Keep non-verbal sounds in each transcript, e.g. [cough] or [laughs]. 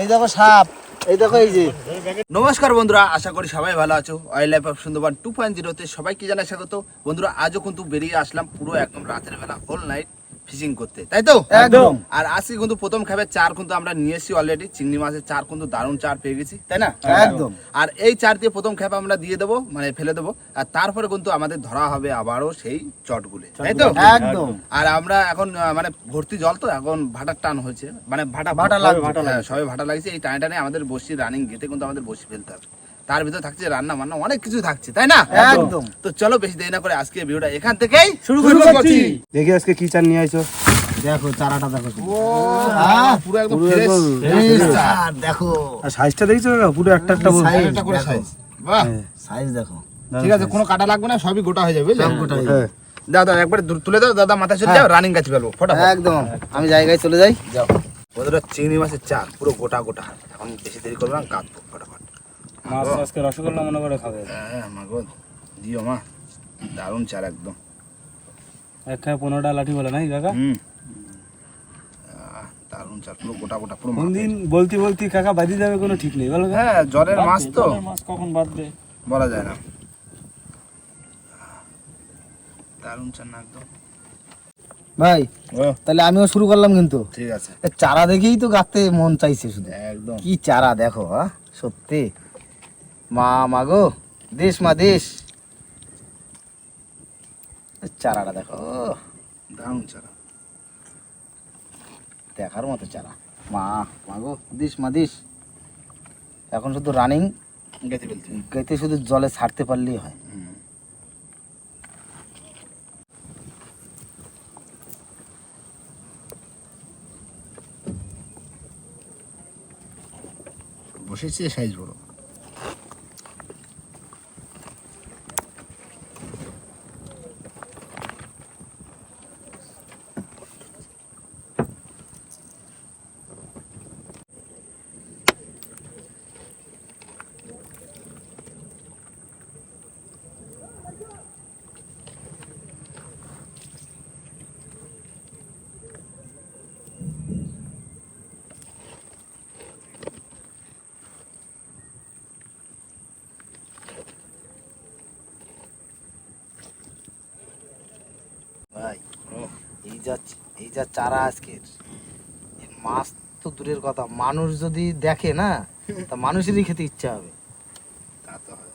এই দেখো সাপ, এই দেখো এই যে। নমস্কার বন্ধুরা, আশা করি সবাই ভালো আছো। Wild life of Sundarban two point জিরোতে সবাইকে জানাই স্বাগত। বন্ধুরা, আজও কিন্তু বেরিয়ে আসলাম পুরো একদম রাতের বেলা হোল নাইট ফিশিং করতে। তাই তো? একদম। আর আজকে কিন্তু প্রথম খাবে চার কিন্তু আমরা নিয়ে এসেছি অলরেডি চিংড়ি মাছের চার কিন্তু দারুণ চার পেয়ে গেছি তাই না? একদম। আর এই চার দিয়ে প্রথম খাবে আমরা দিয়ে দেবো মানে ফেলে দেবো। আর তারপরে কিন্তু আমাদের ধরা হবে আবারও সেই চটগুলো তাই তো? একদম। আর আমরা এখন মানে ভর্তি জল তো এখন ভাটার টান হয়েছে। মানে ভাটা ভাটা লাগছে। হ্যাঁ, সবে ভাটা লাগছে এই টানে টানে আমাদের বসি রানিং গেতে কিন্তু আমাদের বসি ফেলতে হবে। তার ভিতরে থাকছে রান্না বান্না অনেক কিছু থাকছে তাই না? একদম। তো চলো বেশি দেরি না করে আজকে ভিডিওটা এখান থেকেই শুরু শুরু করছি। দেখি আজকে কি চান নিয়ে আইছো। দেখো চারাটা দেখো ও আহ, পুরো একদম ফ্রেশ একদম দেখো। আর সাইজটা দেখছ পুরো একটা একটা বল সাইজ একটা করে সাইজ বাহ। সাইজ দেখো। ঠিক আছে কোনো কাটা লাগবে না সবই গোটা হয়ে যাবে বুঝলে? সব গোটা হয়ে হ্যাঁ। দাদা একবার দূর তুলে দাও দাদা মাথা চলে যাও রানিং গাছ ফেলব ফটাফট। একদম। আমি জায়গায় চলে যাই। যাও। বন্ধুরা চিংড়ি মাছের চার পুরো গোটা গোটা। এখন বেশি দেরি করব না কাটবো ফটাফট। মাছ আজকে রসগোল্লা মনে করে খাবে। হ্যাঁ মা গো দিও মা। দারুণ চার একদম। এক খায় পনেরোটা লাঠি বলে নাই কাকা? হুম। দারুণ চার পুরো গোটা গোটা পুরো কোন দিন বলতে বলতে কাকা বাদি যাবে কোনো ঠিক নেই বলো হ্যাঁ জলের মাছ তো। মাছ কখন বাঁধবে বলা যায় না। দারুণ চার না একদম। ভাই ও। তাহলে আমিও শুরু করলাম কিন্তু। ঠিক আছে। চারা দেখেই তো গাতে মন চাইছে শুধু। একদম। কি চারা দেখো হ্যাঁ সত্যি। মা মাগো দেশ মা এ চারাটা দেখো দারুণ চার। দেখার মতো চারা। মা মাগো দিস মা দিস। এখন শুধু রানিং গেতে ফেলছি গেতে শুধু জলে ছাড়তে পারলেই হয়। বসেছে সাইজ বড় ভাই ও এই যা এই যা চারা আজকের। মাছ তো দূরের কথা। মানুষ যদি দেখে না তা মানুষেরই খেতে ইচ্ছা হবে। তা তো হয়।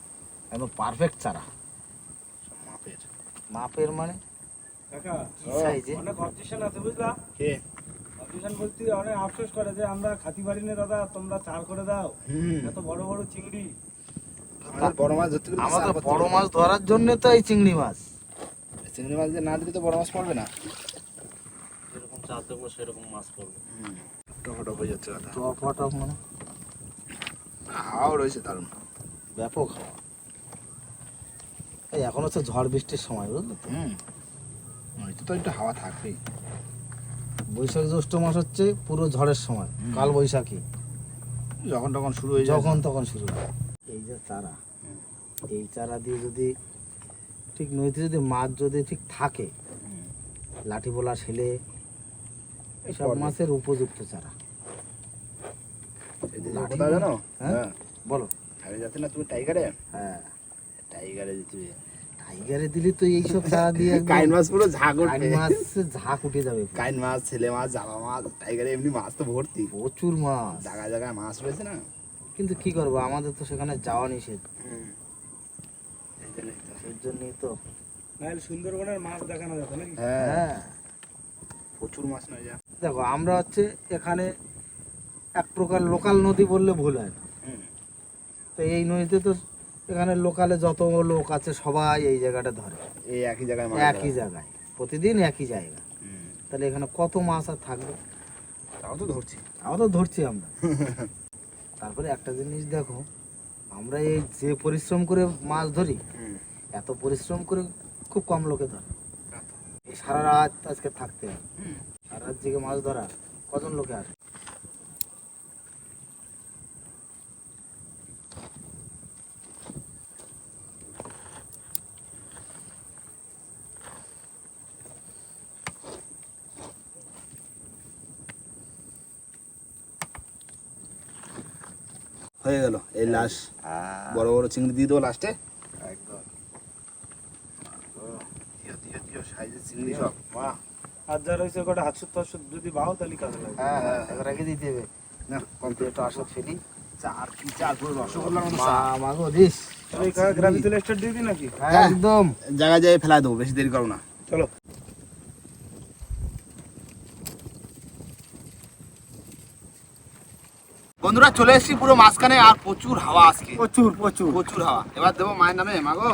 একদম পারফেক্ট চারা। মাপের। মাপের মানে? কাকা কি সাইজে অনেক অবজেকশন আছে বুঝলা? কে? অবজেকশন বলতে অনেক আফসোস করে যে আমরা খাতি পারি না দাদা তোমরা চার করে দাও। এত বড় বড় চিংড়ি। আমাদের বড় মাছ ধরতে আমাদের বড় মাছ ধরার জন্য তো এই চিংড়ি মাছ। চিংড়ি মাছ দিয়ে না দিলে তো বড় মাছ পড়বে না। চার দেবো সেরকম মাছ পড়বে। টকটক হয়ে যাচ্ছে কথা। টপ টপ মানে? হাওয়াও রয়েছে দারুণ। ব্যাপক হাওয়া। এই এখন হচ্ছে ঝড় বৃষ্টির সময় বুঝলো তো? হুম। তো একটু হাওয়া থাকবেই। বৈশাখ জ্যৈষ্ঠ মাস হচ্ছে পুরো ঝড়ের সময় কাল বৈশাখী যখন তখন শুরু হয়ে যখন তখন শুরু হয়। এই যে চারা এই চারা দিয়ে যদি ঠিক নদীতে যদি মাছ যদি ঠিক থাকে লাঠি বোলা ছেলে এসব মাছের উপযুক্ত চারা। এই যে লাঠি কোথায় জানো? হ্যাঁ? হ্যাঁ। বলো। আরে যাতে না তুমি টাইগারে হ্যাঁ। টাইগারে দিতে টাইগারে দিলে তো এইসব চারা দিয়ে কাইন মাছ পুরো ঝাঁক কাইন মাছ ঝাঁক উঠে যাবে কাইন মাছ ছেলে মাছ জাবা মাছ টাইগারে এমনি মাছ তো ভর্তি। প্রচুর মাছ। জায়গায় জায়গায় মাছ রয়েছে না? কিন্তু কি করব আমাদের তো সেখানে যাওয়া নিষেধ। সেই জন্যই তো। সুন্দরবনের মাছ দেখানো যাবে নাকি? হ্যাঁ। হ্যাঁ। প্রচুর মাছ নয় যা। দেখো আমরা হচ্ছে এখানে এক প্রকার লোকাল নদী বললে ভুল হয় না। তো এই নদীতে তো এখানে লোকালে যত লোক আছে সবাই এই জায়গাটা ধরে। এই একই জায়গায় একই জায়গায়। প্রতিদিন একই জায়গা। তাহলে এখানে কত মাছ আর থাকবে? তাও তো ধরছি। তাও তো ধরছি আমরা। [laughs] তারপরে একটা জিনিস দেখো আমরা এই যে পরিশ্রম করে মাছ ধরি হুম। এত পরিশ্রম করে খুব কম লোকে ধরে। সারা রাত আজকে থাকতে হবে রাত জেগে মাছ ধরা কজন লোকে আসে? হয়ে গেল এই লাশ। বড় বড় চিংড়ি দিয়ে দেবো লাস্টে। একদম। চিংড়ি সব। বাহ। আর যা রয়েছে কটা হাতসুত যদি বাও তাহলে কাজে লাগে। হ্যাঁ হ্যাঁ এবার রেখে দিতে হবে। না কম্পিউটার আসত ফেলি চার কি চার পুরো রসগোল্লার মা মাগো দিস। এই গ্রামে তুলে স্টার্ট দিয়ে দিই নাকি? হ্যাঁ একদম। জায়গায় ফেলা দেবো বেশি দেরি করো না। চলো। বন্ধুরা চলে এসেছি পুরো মাঝখানে আর প্রচুর হাওয়া আজকে। প্রচুর প্রচুর। প্রচুর হাওয়া। এবার দেবো মায়ের নামে মাগো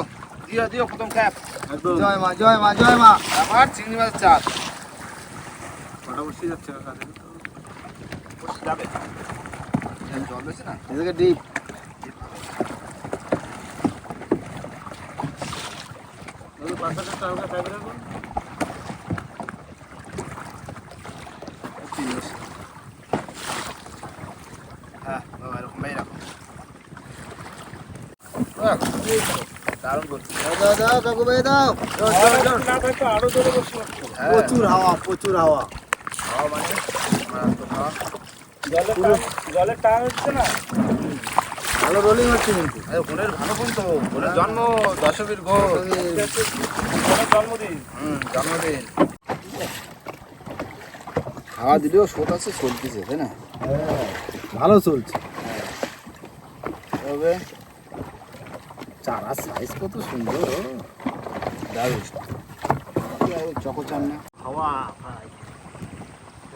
দিও দিও প্রথম ক্যাপ জয় মা জয় মা জয় মা। আবার চিংড়ি মাছের কটা বসে যাচ্ছে কাজে বসে যাবে জল বেশি না এদিকে ডিপ ওই পাশাটা হ্যাঁ না লাগতো। হ্যাঁ, প্রচুর হাওয়া প্রচুর হাওয়া। জলের টান হচ্ছে না? ভালো রোলিং হচ্ছে কিন্তু। আরে বোনের ভালো বোন তো। বোনের জন্ম দশমীর ঘোষ জন্মদিন। হুম জন্মদিন। হাওয়া দিলেও স্রোত আছে চলতেছে তাই না? হ্যাঁ, ভালো চলছে। তবে চারা সাইজ কত সুন্দর দারুণ। চকোচান না? হাওয়া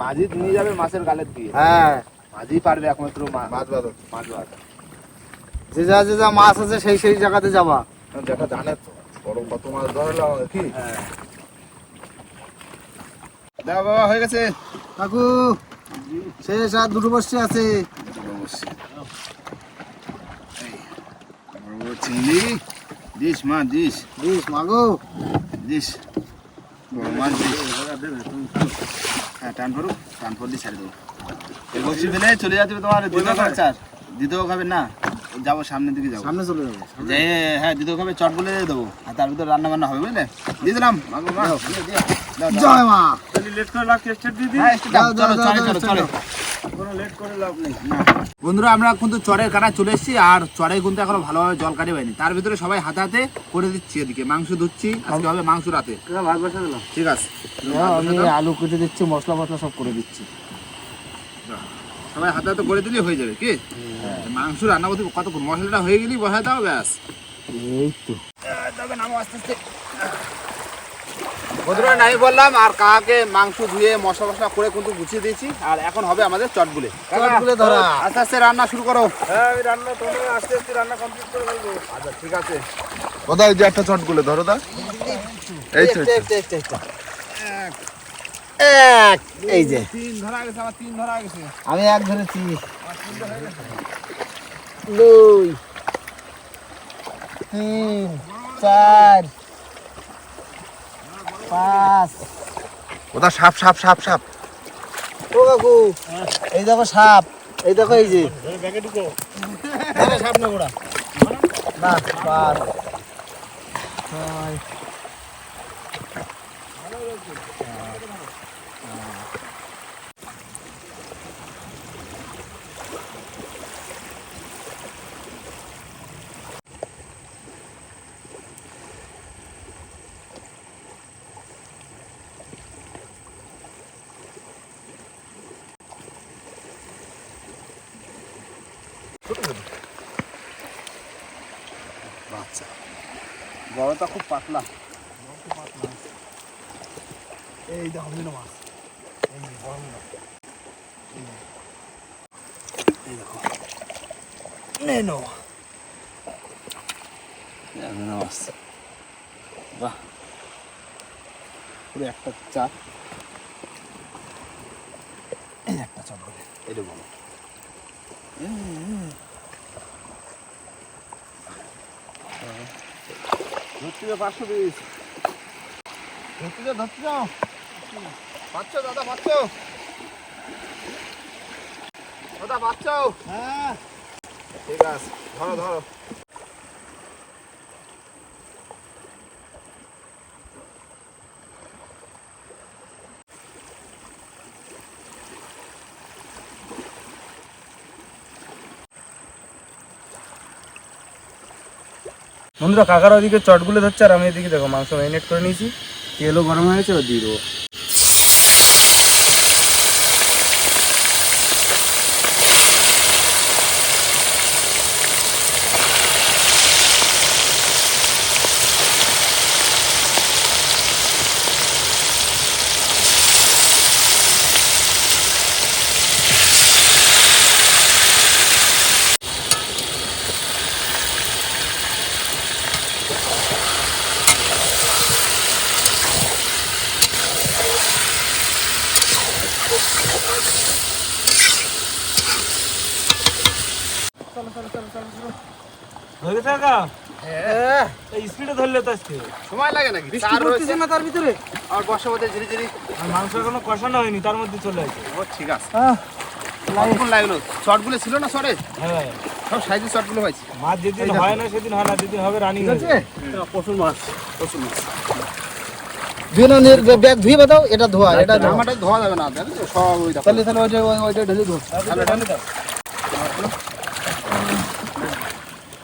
মাঝি নিয়ে যাবে মাছের গালের দিয়ে। হ্যাঁ। মাঝি পারবে একমাত্র মাছ বাঁধো মাছ বাঁধো যে যা যে যা মাছ আছে সেই সেই জায়গাতে যাবা। যেটা জানে তো বড় কত মাছ ধরলো কি? হ্যাঁ। দাও বাবা হয়ে গেছে। কাকু শেষ আর দুটো বসছে আছে। চিংড়ি দিস মা দিস দিস মাগো। দিস বড় মাছ দিস হ্যাঁ টান করুক টান করলে দেবো। এই বসি ফেলে চলে যাচ্ছে তোমার দ্বিতীয় খাবে চার। দ্বিতীয় খাবে না যাব সামনের দিকে যাব। সামনে চলে যাব যে হ্যাঁ দ্বিতীয় খাবে চট বলে দিয়ে দেবো। আর তার ভিতরে রান্না বান্না হবে বুঝলে? দিয়ে দিলাম। মাগো মা দিয়ে দিও। দাও, দাও। জয় মা। লেট করে লাস্ট স্টার্ট দিয়ে দিই। হ্যাঁ, চলো, চলে, চলো, চলো। চলো। কোনো লেট করে লাভ নেই। বন্ধুরা আমরা কিন্তু চরের কাটা চলে এসেছি আর চরে কিন্তু এখনও ভালোভাবে জল কাটে পাইনি তার ভিতরে সবাই হাতে হাতে করে দিচ্ছি এদিকে। মাংস ধুচ্ছি আজকে হবে মাংস রাতে। ঠিক আছে। আমি আলু কেটে দিচ্ছি মশলা মশলা সব করে দিচ্ছি। সবাই হাতে হাতে করে দিলে হয়ে যাবে কি? মাংস রান্না করতে কত মশলাটা হয়ে গেলেই বসায় দাও ব্যাস। এই তো। তবে নামো আস্তে আস্তে। বন্ধুরা নাই বললাম আর কাকে মাংস ধুয়ে মশলা মশলা করে কিন্তু গুছিয়ে দিয়েছি আর এখন হবে আমাদের চটগুলে। চটগুলে ধরা। আস্তে আস্তে রান্না শুরু করো। হ্যাঁ আমি রান্না তোমরা আস্তে আস্তে রান্না কমপ্লিট করে ফেলব। আচ্ছা ঠিক আছে। কোথায় যে একটা চট গুলে ধরো দা এই তো। এক এই যে। তিন ধরা গেছে আমার তিন ধরা গেছে। আমি এক ধরেছি দুই তিন চার পাঁচ ওটা সাপ সাপ সাপ সাপ। ও কাকু এই দেখো সাপ এই দেখো এই যে। সাপ না গোড়া না পাঁচ ছয় বাচ্চা বড়টা খুব পাতলা। এই দেখো মিনো মাছ। এই বড় মিনো। এই দেখো। নেনো মাছ। বাহ। পুরো একটা চার এই একটা চট বলে। এটা যাও পাঁচশো পিস ধরতে যাও ধরতে যাও। পাচ্ছ দাদা পাচ্ছ। দাদা পাচ্ছ। হ্যাঁ। ঠিক আছে ধরো ধরো। বন্ধুরা, কাকার ওদিকে চটগুলো ধরছে আর আমি এদিকে দেখো মাংস ম্যারিনেট করে নিয়েছি। তেলও গরম হয়েছে ও দিয়ে দেবো। হয়ে। গেছে এই স্পিডে ধরলে তো আজকে। সময় লাগে নাকি? তার রয়েছে। না তার ভিতরে? আর বর্ষার মধ্যে ঝিরি ঝিরি। আর মাংস এখনও কষানো হয়নি তার মধ্যে চলে আসে। ও ঠিক আছে। কতক্ষণ লাগল? শর্টগুলো ছিল না শর্টে হ্যাঁ। সব সাইজের শর্টগুলো পাইছি মাছ যেদিন হয় না সেদিন হয় না যেদিন হবে রানিং হয়েছে প্রচুর মাছ প্রচুর মাছ। ব্যাগ ধুয়ে বাদাও এটা ধোয়া এটা ধোয়া। জামাটা ধোয়া যাবে না সব ওই তাহলে তাহলে ওইটা ওই- ওইটা ঢেলে ধো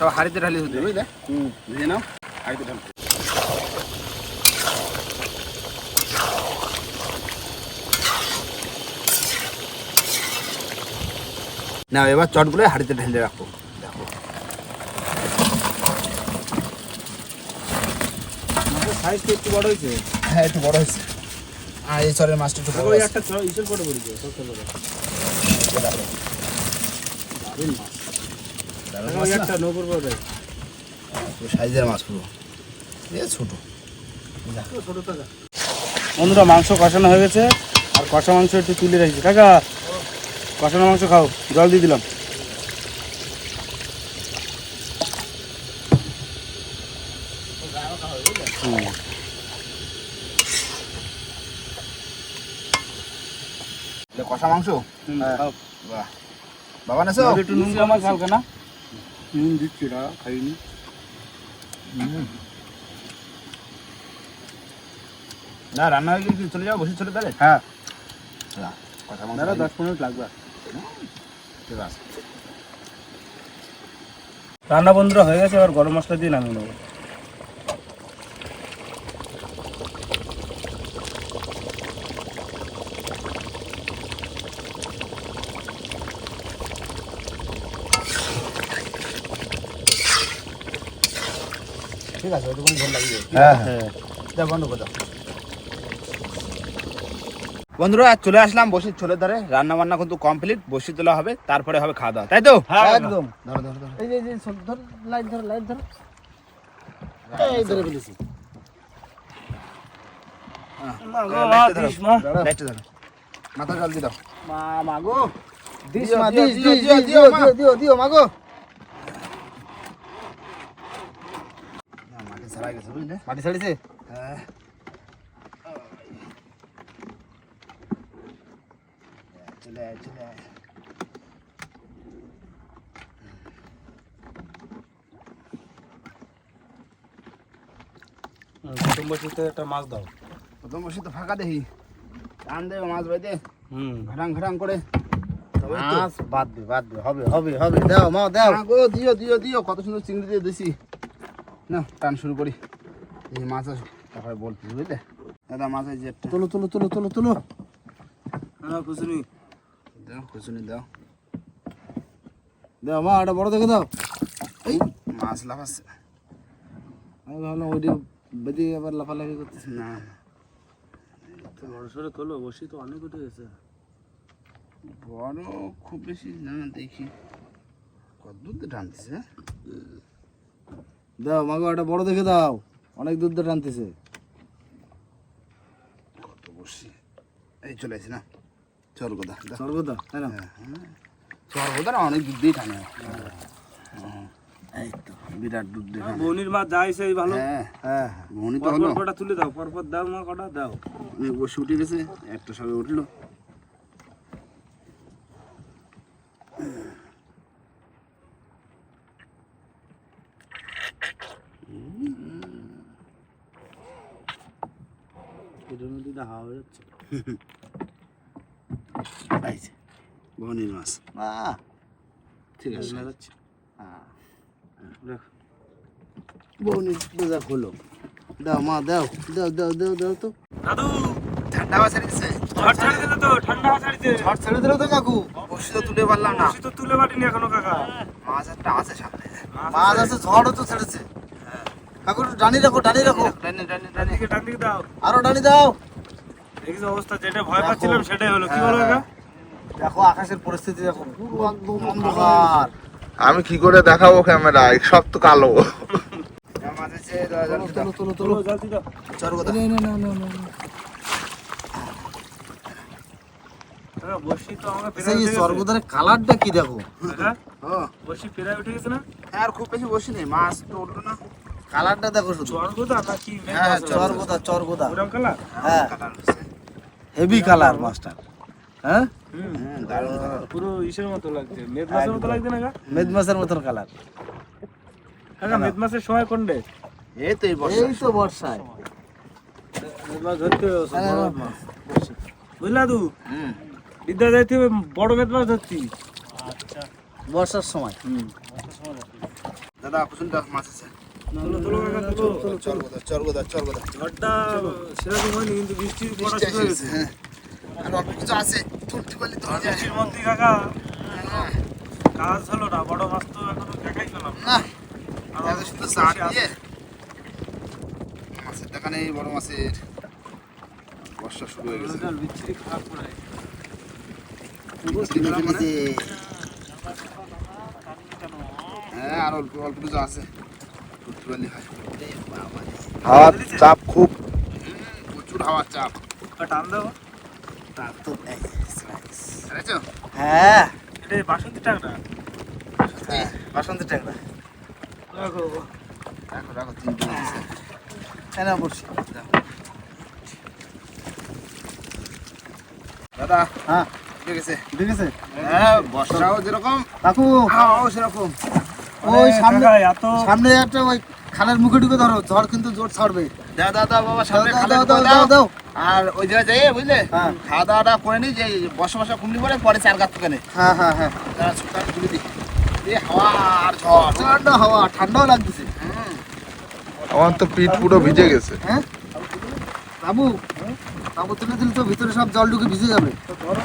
সব হাড়িতে ঢালি হতে বুঝলে? হুম। নাও হাড়িতে ঢালি। না এবার চটগুলো হাড়িতে ঢেলে রাখো। দেখো। সাইজ একটু বড় হয়েছে। হ্যাঁ একটু বড় হয়েছে। আর এই চরের মাছটা একটু বড় একটা চ- ইসের পড়েছে বড় নৌকর বড় সাইজের মাছ পুরো। এ ছোট। বন্ধুরা মাংস কষানো হয়ে গেছে। আর কষা মাংস একটু তুলে রেখেছি। কাকা কষানো মাংস খাও। জল দিয়ে দিলাম। এটা কষা মাংস? খাও। বাহ। বাবা নেছো? একটু নুন না? নুন দিচ্ছি না খাইনি। না রান্না হয়ে গেলে চলে যাব? বসে চলে তাহলে? হ্যাঁ। মাংস দাদা দশ মিনিট লাগবে। রান্না বন্ধুরা হয়ে গেছে এবার গরম মশলা দিয়ে নামিয়ে নেব। ঠিক আছে ওইটুকু ভুল লাগবে হ্যাঁ হ্যাঁ। দাও বন্ধ করে দাও। বন্ধুরা চলে আসলাম বসির ছোলের ধারে। রান্না বান্না কিন্তু কমপ্লিট বসি তোলা হবে তারপরে হবে খাওয়া দাওয়া তাই তো? একদম। ধরো ধরো ধরো। এই যে এই যে সব ধর লাইট ধর লাইট ধর। এই ধরে ফেলেছি। মাথা জল দিয়ে দাও। মা মাগো দিস মা দিস দিও। দিও দিও দিও মাগো মাটি গেছে বুঝলে মাটি ছাড়িছে হ্যাঁ চলে আয় চলে আয় প্রথম বসিতে একটা মাছ দাও প্রথম বসে তো ফাঁকা দেখি টান দেবে মাছ বাইতে হুম ঘাটাং ঘাটাং করে মাছ বাদ দে বাদ দে হবে হবে হবে দাও মা দিও দিও দিও কত সুন্দর চিংড়ি দিয়ে দিছি না টান শুরু করি। এই মাছ আছে তারপরে বলছি বুঝলে? দাদা মাছ আছে একটা। তুলো তুলো তুলো তুলো তুলো। হ্যাঁ খুশনি দাও খুচুনি দাও। দাও মা এটা বড় দেখে দাও। এই মাছ লাফাচ্ছে। আমি ভাবলাম ওইটা বেঁধে আবার লাফালাফি করতেছে। না বড় সড়ো তোলো বসি তো অনেক উঠে গেছে। বড় খুব বেশি না দেখি। কত দূর টানতেছে হ্যাঁ? দাও মাগো এটা বড় দেখে দাও। অনেক দূর দিয়ে টানতেছে। কত এই চলে আসি না। তাই না? হ্যাঁ, হ্যাঁ। না অনেক দুধ দিয়ে টানে। এই তো বিরাট দুধ। বৌনির মাছ সেই ভালো। হ্যাঁ হ্যাঁ। ভনি তো হলো। কটা তুলে দাও পরপর দাও মা কটা দাও। বসে উঠে গেছে। একটা সবে উঠল। হয়ে যাচ্ছে ভনির মাছ। ঠিক আছে। দেখ। বোঝা হলো দাও মা দাও দাও দাও দাও দাও তো। দাদু! ঠান্ডা ছেড়ে দিচ্ছে ঝড় ছাড়ি দিলে তো ঠান্ডা ছাড়িছে ঝড় ছেড়ে দিল তো কাকু। বসে তো তুলে পারলাম না। বসি তো তুলে পারিনি এখনও কাকা। মাছ একটা আছে সামনে। মাছ আছে ঝড়ও তো ছেড়েছে। কাকু ডানি রাখো ডানি রাখো ডান ডান দাও। আরও ডানি দাও। এই অবস্থা যেটা ভয় পাচ্ছিলাম সেটাই হলো। কি বলো দেখো আকাশের পরিস্থিতি দেখো। পুরো একদম অন্ধকার। আমি কি করে দেখাবো ক্যামেরায়? সব তো কালো। কালারটা কি দেখো? কাকা ও বসি ফেরাই উঠে গেছে না? আর খুব বেশি বসি নেই। মাছ তো উঠল না। কালারটা দেখো শুধু। চরগোদা না কি মেঘ হ্যাঁ, চরগোদা চরগোদা। ওরম কালার হ্যাঁ। হেভি কালার মাছটা হ্যাঁ? পুরো ইসের মতো লাগছে। মেদ মাছের মতো লাগছে না মেদ মাছের মতন কালার কাকা মেদ মাছের সময় কোন ডে এই তো এই বর্ষা এই তো বর্ষায়। মেদ মাছ ধরতে হ্যাঁ, বড় হ্যাঁ। বুঝলা হুম। বিদ্যা যাইতে হবে বড় মেদ মাছ ধরছি বর্ষার সময়। দাদা মাছ আছে? হ্যাঁ। আর কাজ হলো না বড় মাছ তো এখনও দেখাই পেলাম না। দিয়ে। মাছের টাকা নেই বড় মাছের। বর্ষা শুরু হয়ে গেছে। হ্যাঁ আর অল্প অল্প কিছু আছে। হাওয়ার চাপ খুব। প্রচুর হাওয়ার চাপ। টান দাও। বুঝেছ হ্যাঁ। এটা বাসন্তী টাকটা বাসন্তী। ট্যাংরা দেখো রাখো। রাখো তিনটে আছে হ্যাঁ না বলছি দাদা হ্যাঁ। ঠিক আছে ঠিক আছে হ্যাঁ বর্ষাও যেরকম কাকু হাওয়াও সেরকম। ওই সামনে এত সামনে একটা ওই খালের মুখে ঢুকে ধরো ঝড় কিন্তু জোর ছাড়বে। দাও দাও দাও বাবা সামনে দাও, দাও, দাও, দাও। আর ওই জায়গায় যাই বুঝলে? হ্যাঁ। খাওয়া দাওয়াটা করে নি যে বসা বসা কুমড়ি পরে পরে চার গাছ তুলে হ্যাঁ হ্যাঁ হ্যাঁ। তারা সুতার তুলে দিই দিয়ে হাওয়া আর ঝড়। ঠান্ডা হাওয়া ঠান্ডাও লাগতেছে। আমার তো পিঠ পুরো ভিজে গেছে। হ্যাঁ? বাবু বাবু তুলে দিলে তো ভিতরে সব জল ঢুকে ভিজে যাবে। ধরো